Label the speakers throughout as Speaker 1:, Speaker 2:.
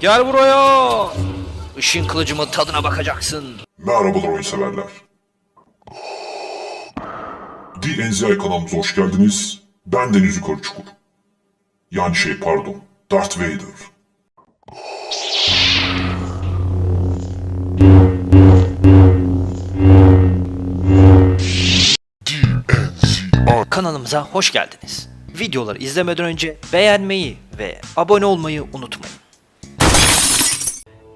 Speaker 1: Gel buraya. Işın kılıcımın tadına bakacaksın.
Speaker 2: Merhabalar oyun severler. DNZI kanalımıza hoş geldiniz. Ben Deniz Yukarı Çukur. Yani şey pardon, Darth Vader.
Speaker 1: Kanalımıza hoş geldiniz. Videoları izlemeden önce beğenmeyi ve abone olmayı unutmayın.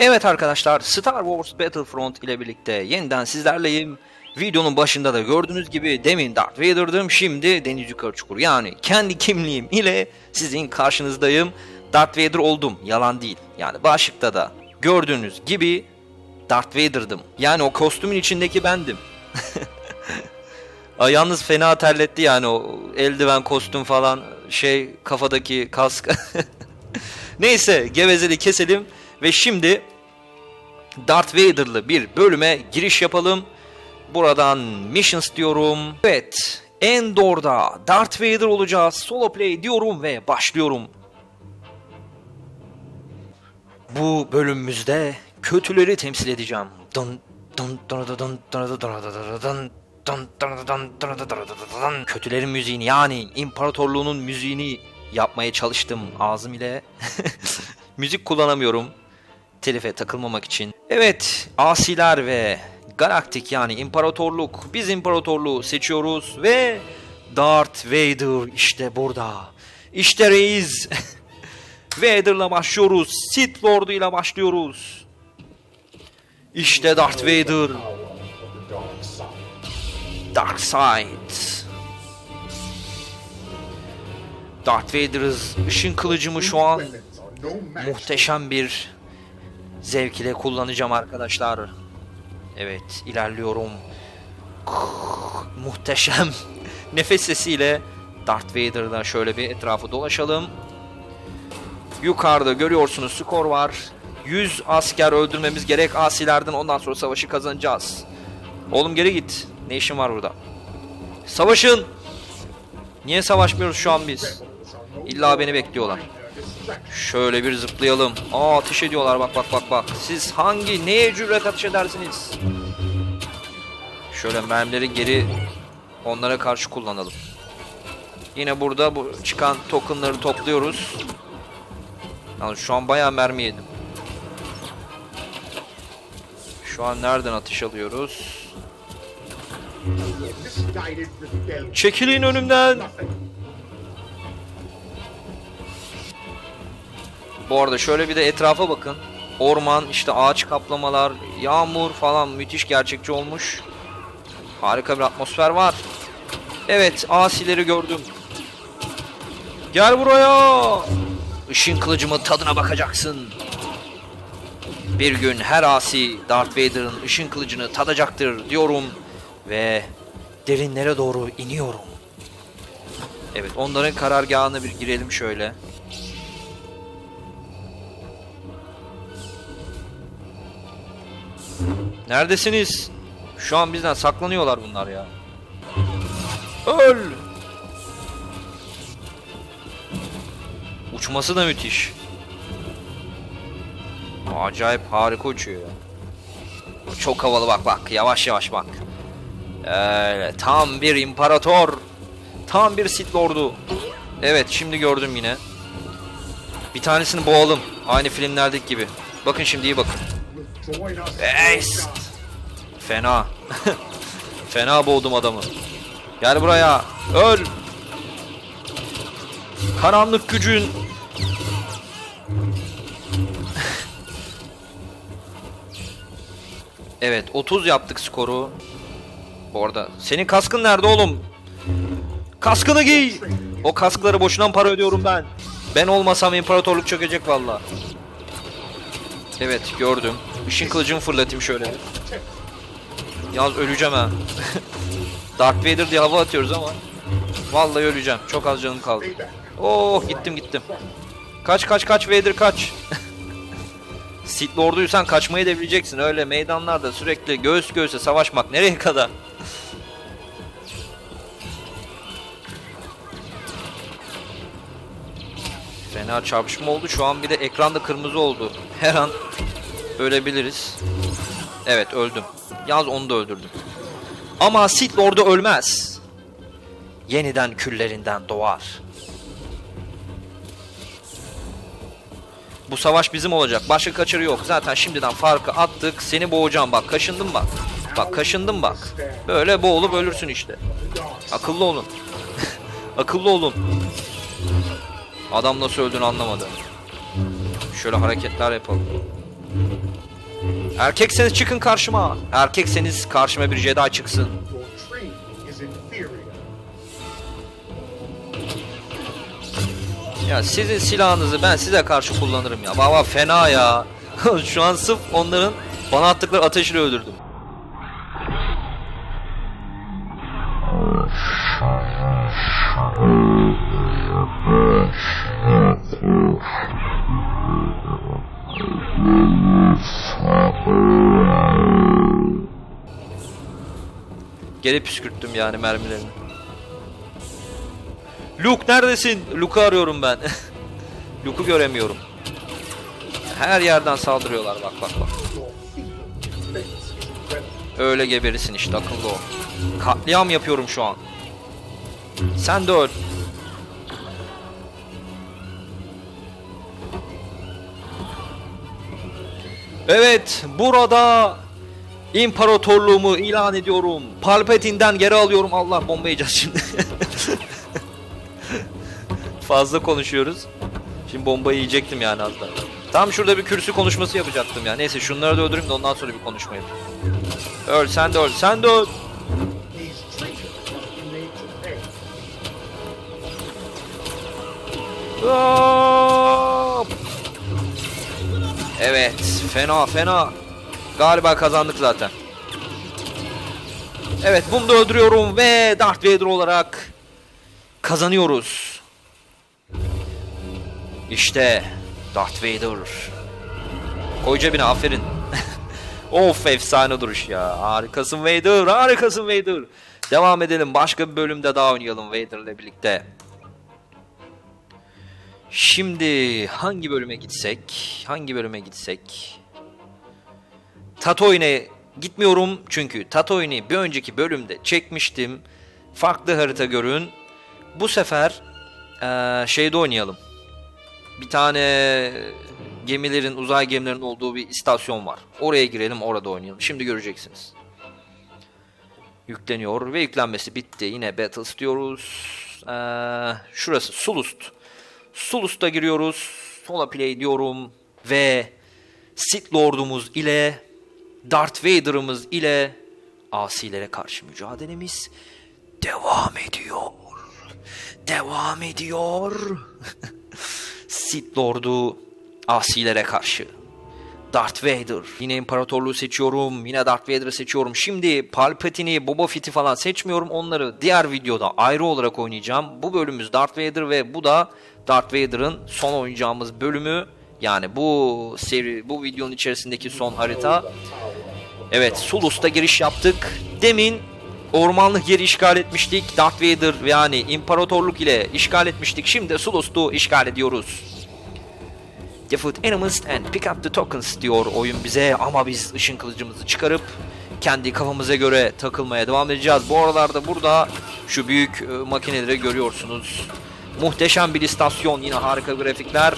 Speaker 1: Evet arkadaşlar Star Wars Battlefront ile birlikte yeniden sizlerleyim. Videonun başında da gördüğünüz gibi demin Darth Vader'dım şimdi Deniz Yukarı Çukur. Yani kendi kimliğim ile sizin karşınızdayım. Darth Vader oldum yalan değil. Yani başlıkta da gördüğünüz gibi Darth Vader'dım. Yani o kostümün içindeki bendim. Ay, yalnız fena terletti yani o eldiven kostüm falan şey kafadaki kask. Neyse gevezeli keselim ve şimdi Darth Vader'lı bir bölüme giriş yapalım. Buradan missions diyorum. Evet Endor'da Darth Vader olacağız. Solo play diyorum ve başlıyorum. Bu bölümümüzde kötüleri temsil edeceğim. Dın dın dın dın dın dın dın dın Kötülerin müziğini yani imparatorluğunun müziğini yapmaya çalıştım ağzım ile. Müzik kullanamıyorum. Telife takılmamak için. Evet, asiler ve galaktik yani imparatorluk. Biz imparatorluğu seçiyoruz ve Darth Vader işte burada. İşte reis. Vader'la başlıyoruz. Sith Lord'uyla başlıyoruz. İşte Darth Vader. Dark Side. Darth Vader'ız. Işın kılıcımı şu an muhteşem bir zevk ile kullanacağım arkadaşlar. Evet ilerliyorum. Muhteşem nefes sesiyle Darth Vader'da şöyle bir etrafı dolaşalım. Yukarıda görüyorsunuz skor var. 100 asker öldürmemiz gerek asilerden ondan sonra savaşı kazanacağız. Oğlum geri git. Ne işin var burada? Savaşın! Niye savaşmıyoruz şu an biz? İlla beni bekliyorlar. Şöyle bir zıplayalım. Aa ateş ediyorlar bak bak bak bak. Siz hangi neye cüret ateş edersiniz? Şöyle mermileri geri onlara karşı kullanalım. Yine burada bu çıkan tokenları topluyoruz. Yalnız şu an bayağı mermi yedim. Şu an nereden atış alıyoruz? Çekilin önümden. Bu arada şöyle bir de etrafa bakın. Orman, işte ağaç kaplamalar, yağmur falan müthiş gerçekçi olmuş. Harika bir atmosfer var. Evet, asileri gördüm. Gel buraya. Işın kılıcımın tadına bakacaksın. Bir gün her asi Darth Vader'ın ışın kılıcını tadacaktır diyorum ve derinlere doğru iniyorum. Evet, onların karargahına bir girelim şöyle. Neredesiniz? Şu an bizden saklanıyorlar bunlar ya. Öl! Uçması da müthiş. Acayip harika uçuyor. Çok havalı bak bak. Yavaş yavaş bak. Öyle tam bir imparator. Tam bir Sith Lord'u. Evet şimdi gördüm yine. Bir tanesini boğalım. Aynı filmlerdeki gibi. Bakın şimdi iyi bakın. Beast. Fena. Fena boğdum adamı. Gel buraya. Öl. Karanlık gücün. evet 30 yaptık skoru. Bu arada senin kaskın nerede oğlum? Kaskını giy. O kaskları boşuna para ödüyorum ben. Ben olmasam imparatorluk çökecek valla. Evet gördüm. Işın kılıcımı fırlatayım şöyle. Yalnız öleceğim ha. Darth Vader diye hava atıyoruz ama. Vallahi öleceğim. Çok az canım kaldı. Oh gittim gittim. Kaç kaç kaç Vader kaç. Sith Lord'uysan kaçmayı da bileceksin. Öyle meydanlarda sürekli göğüs göğüse savaşmak nereye kadar? Fena çarpışma oldu. Şu an bir de ekranda kırmızı oldu. Her an ölebiliriz. Evet öldüm. Yalnız onu da öldürdüm. Ama Sith Lord'u ölmez. Yeniden küllerinden doğar. Bu savaş bizim olacak. Başka kaçarı yok. Zaten şimdiden farkı attık. Seni boğacağım bak. Kaşındım bak. Bak kaşındım bak. Böyle boğulup ölürsün işte. Akıllı olun. Akıllı olun. Adam nasıl öldüğünü anlamadı. Şöyle hareketler yapalım. Erkekseniz çıkın karşıma. Erkekseniz karşıma bir Jedi çıksın. Ya sizin silahınızı ben size karşı kullanırım ya. Baba fena ya. Şu an sırf onların bana attıkları ateşle öldürdüm. Geri püskürttüm yani mermilerini. Luke neredesin? Luke'u arıyorum ben. Luke'u göremiyorum. Her yerden saldırıyorlar bak bak bak. Öyle geberirsin işte akıllı ol. Katliam yapıyorum şu an. Sen de öl. Evet, burada imparatorluğumu ilan ediyorum. Palpatine'den geri alıyorum. Allah bomba yiyeceğiz şimdi. Fazla konuşuyoruz. Şimdi bombayı yiyecektim yani az daha. Tam şurada bir kürsü konuşması yapacaktım ya. Neyse şunları da öldüreyim de ondan sonra bir konuşma yapayım. Öl sen de öl sen de öl. Evet fena fena. Galiba kazandık zaten. Evet bunu da öldürüyorum ve Darth Vader olarak kazanıyoruz. İşte Darth Vader. Koy cebine aferin. of efsane duruş ya. Harikasın Vader, harikasın Vader. Devam edelim. Başka bir bölümde daha oynayalım Vader'le birlikte. Şimdi hangi bölüme gitsek? Hangi bölüme gitsek? Tatooine'e gitmiyorum çünkü Tatooine'i bir önceki bölümde çekmiştim. Farklı harita görün. Bu sefer eee, şeyde oynayalım. Bir tane gemilerin, uzay gemilerin olduğu bir istasyon var. Oraya girelim, orada oynayalım. Şimdi göreceksiniz. Yükleniyor ve yüklenmesi bitti. Yine Battles diyoruz. Eee, şurası Sulust. Sulus'ta giriyoruz. Sola play diyorum. Ve Sith Lord'umuz ile Darth Vader'ımız ile asilere karşı mücadelemiz devam ediyor. Devam ediyor. Sith Lord'u asilere karşı. Darth Vader. Yine imparatorluğu seçiyorum. Yine Darth Vader'ı seçiyorum. Şimdi Palpatine'i, Boba Fett'i falan seçmiyorum. Onları diğer videoda ayrı olarak oynayacağım. Bu bölümümüz Darth Vader ve bu da Darth Vader'ın son oynayacağımız bölümü. Yani bu seri, bu videonun içerisindeki son harita. Evet, Sulus'ta giriş yaptık. Demin ormanlık yeri işgal etmiştik. Darth Vader yani imparatorluk ile işgal etmiştik. Şimdi Sulus'tu işgal ediyoruz. Defeat enemies and pick up the tokens diyor oyun bize ama biz ışın kılıcımızı çıkarıp kendi kafamıza göre takılmaya devam edeceğiz. Bu aralarda burada şu büyük e, makineleri görüyorsunuz. Muhteşem bir istasyon yine harika grafikler.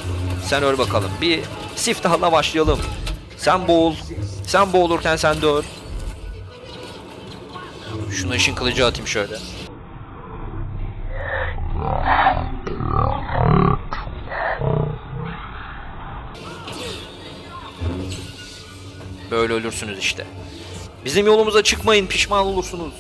Speaker 1: Sen öl bakalım. Bir siftahla başlayalım. Sen boğul. Sen boğulurken sen de öl. Şunu ışın kılıcı atayım şöyle. Böyle ölürsünüz işte. Bizim yolumuza çıkmayın pişman olursunuz.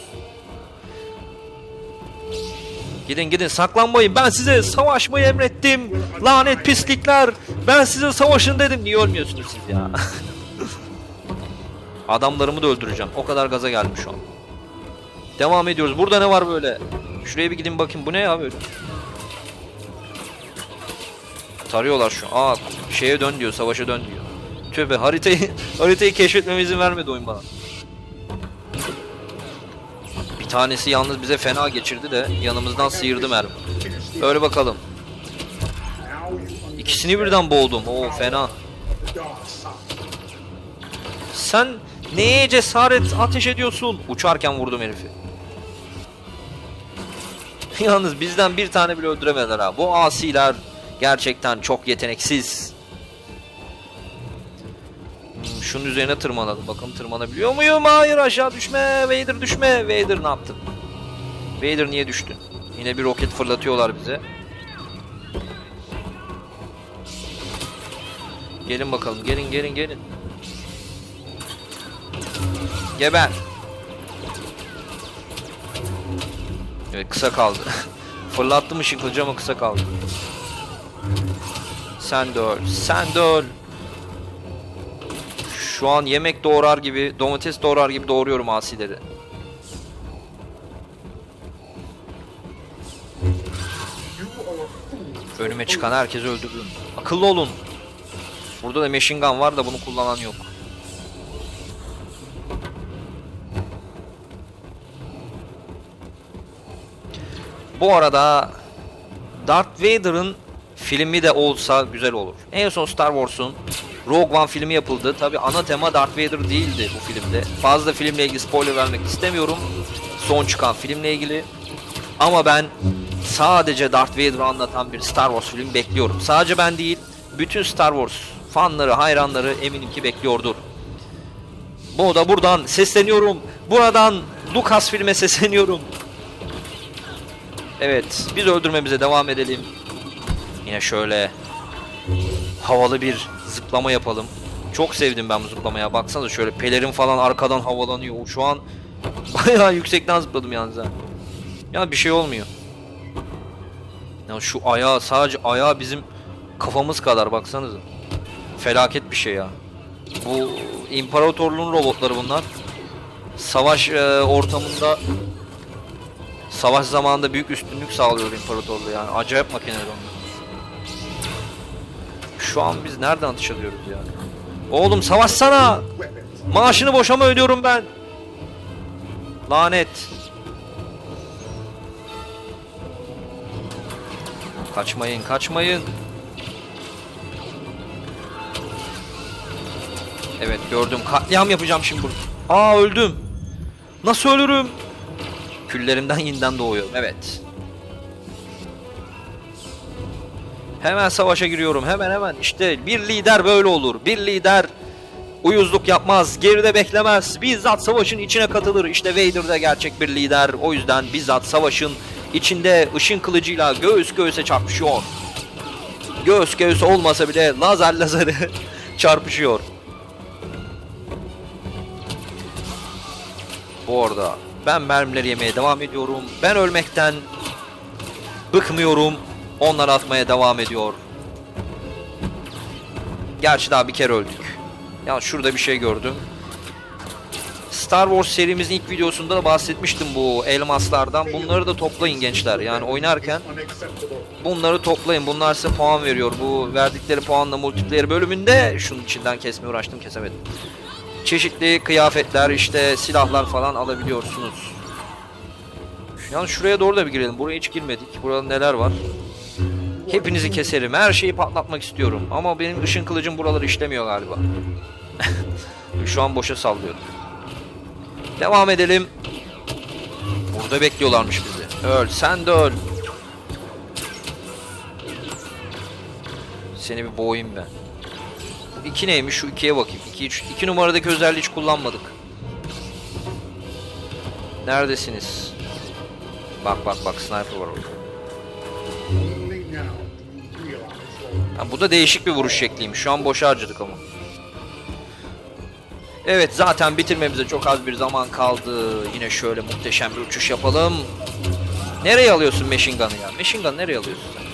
Speaker 1: Gidin gidin saklanmayın ben size savaşmayı emrettim. Lanet pislikler ben size savaşın dedim. Niye ölmüyorsunuz siz ya? Adamlarımı da öldüreceğim. O kadar gaza geldim şu an. Devam ediyoruz. Burada ne var böyle? Şuraya bir gidin bakayım. Bu ne ya böyle? Tarıyorlar şu an. Aa şeye dön diyor. Savaşa dön diyor. Tövbe haritayı haritayı keşfetmeme izin vermedi oyun bana. Tanesi yalnız bize fena geçirdi de yanımızdan sıyırdı mermi. Öyle bakalım. İkisini birden boğdum. Oo fena. Sen neye cesaret ateş ediyorsun? Uçarken vurdum herifi. Yalnız bizden bir tane bile öldüremediler ha. Bu asiler gerçekten çok yeteneksiz. Şunun üzerine tırmanalım. Bakalım tırmanabiliyor muyum? Hayır aşağı düşme. Vader düşme. Vader ne yaptın? Vader niye düştün? Yine bir roket fırlatıyorlar bize. Gelin bakalım. Gelin gelin gelin. Geber. Evet kısa kaldı. Fırlattım ışın kılıcı ama kısa kaldı. Sen de öl. Sen de öl. Şu an yemek doğrar gibi, domates doğrar gibi doğruyorum asileri. Önüme çıkan herkesi öldürdüm. Akıllı olun. Burada da machine gun var da bunu kullanan yok. Bu arada Darth Vader'ın filmi de olsa güzel olur. En son Star Wars'un Rogue One filmi yapıldı. Tabi ana tema Darth Vader değildi bu filmde. Fazla filmle ilgili spoiler vermek istemiyorum. Son çıkan filmle ilgili. Ama ben sadece Darth Vader'ı anlatan bir Star Wars filmi bekliyorum. Sadece ben değil, bütün Star Wars fanları, hayranları eminim ki bekliyordur. Bu da buradan sesleniyorum. Buradan Lucas filme sesleniyorum. Evet, biz öldürmemize devam edelim. Yine şöyle havalı bir zıplama yapalım. Çok sevdim ben bu zıplamaya. Baksanıza şöyle pelerin falan arkadan havalanıyor. Şu an bayağı yüksekten zıpladım yalnız ha. Ya bir şey olmuyor. Ya şu ayağı sadece ayağı bizim kafamız kadar baksanıza. Felaket bir şey ya. Bu imparatorluğun robotları bunlar. Savaş e, ortamında savaş zamanında büyük üstünlük sağlıyor imparatorluğu yani. Acayip makineler onlar. Şu an biz nereden atış alıyoruz ya? Oğlum savaşsana! Maaşını boşa mı ödüyorum ben? Lanet. Kaçmayın, kaçmayın. Evet gördüm. Katliam yapacağım şimdi burada. Aa öldüm. Nasıl ölürüm? Küllerimden yeniden doğuyorum. Evet. Hemen savaşa giriyorum. Hemen hemen. İşte bir lider böyle olur. Bir lider uyuzluk yapmaz. Geride beklemez. Bizzat savaşın içine katılır. İşte Vader da gerçek bir lider. O yüzden bizzat savaşın içinde ışın kılıcıyla göğüs göğüse çarpışıyor. Göğüs göğüs olmasa bile lazer lazeri çarpışıyor. Bu arada ben mermileri yemeye devam ediyorum. Ben ölmekten bıkmıyorum. Onlar atmaya devam ediyor. Gerçi daha bir kere öldük. Ya şurada bir şey gördüm. Star Wars serimizin ilk videosunda da bahsetmiştim bu elmaslardan. Bunları da toplayın gençler. Yani oynarken bunları toplayın. Bunlar size puan veriyor. Bu verdikleri puanla multiplayer bölümünde şunun içinden kesmeye uğraştım kesemedim. Çeşitli kıyafetler işte silahlar falan alabiliyorsunuz. Yalnız şuraya doğru da bir girelim. Buraya hiç girmedik. Burada neler var? Hepinizi keserim. Her şeyi patlatmak istiyorum. Ama benim ışın kılıcım buraları işlemiyor galiba. Şu an boşa sallıyorum. Devam edelim. Burada bekliyorlarmış bizi. Öl, sen de öl. Seni bir boğayım ben. Bu iki neymiş? Şu ikiye bakayım. İki, üç, iki numaradaki özelliği hiç kullanmadık. Neredesiniz? Bak bak bak sniper var orada. Ha, bu da değişik bir vuruş şekliymiş. Şu an boşa harcadık ama. Evet zaten bitirmemize çok az bir zaman kaldı. Yine şöyle muhteşem bir uçuş yapalım. Nereye alıyorsun machine gun'ı ya? Machine gun nereye alıyorsun sen?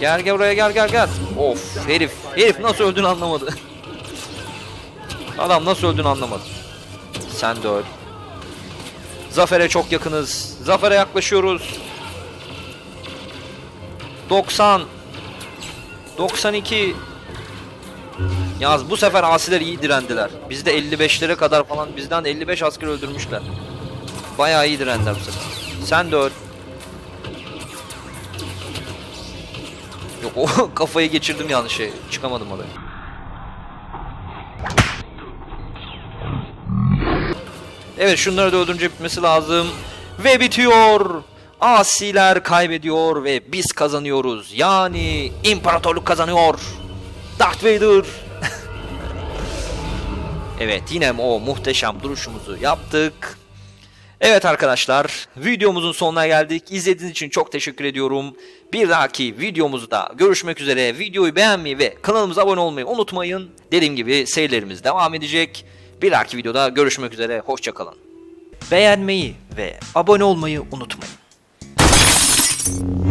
Speaker 1: Gel gel buraya gel gel gel. Of herif. Herif nasıl öldüğünü anlamadı. Adam nasıl öldüğünü anlamadı. Sen de öl. Zafer'e çok yakınız. Zafer'e yaklaşıyoruz. 90 92 Yaz bu sefer asiler iyi direndiler. Bizde 55'lere kadar falan bizden 55 asker öldürmüşler. Bayağı iyi direndiler bu sefer. Sen de öl. Yok O kafayı geçirdim yanlış şey. Çıkamadım oraya. Evet şunları da öldürünce bitmesi lazım. Ve bitiyor. Asiler kaybediyor ve biz kazanıyoruz. Yani imparatorluk kazanıyor. Darth Vader. evet yine o muhteşem duruşumuzu yaptık. Evet arkadaşlar videomuzun sonuna geldik. İzlediğiniz için çok teşekkür ediyorum. Bir dahaki videomuzda görüşmek üzere. Videoyu beğenmeyi ve kanalımıza abone olmayı unutmayın. Dediğim gibi serilerimiz devam edecek. Bir dahaki videoda görüşmek üzere. Hoşçakalın. Beğenmeyi ve abone olmayı unutmayın. Thank you.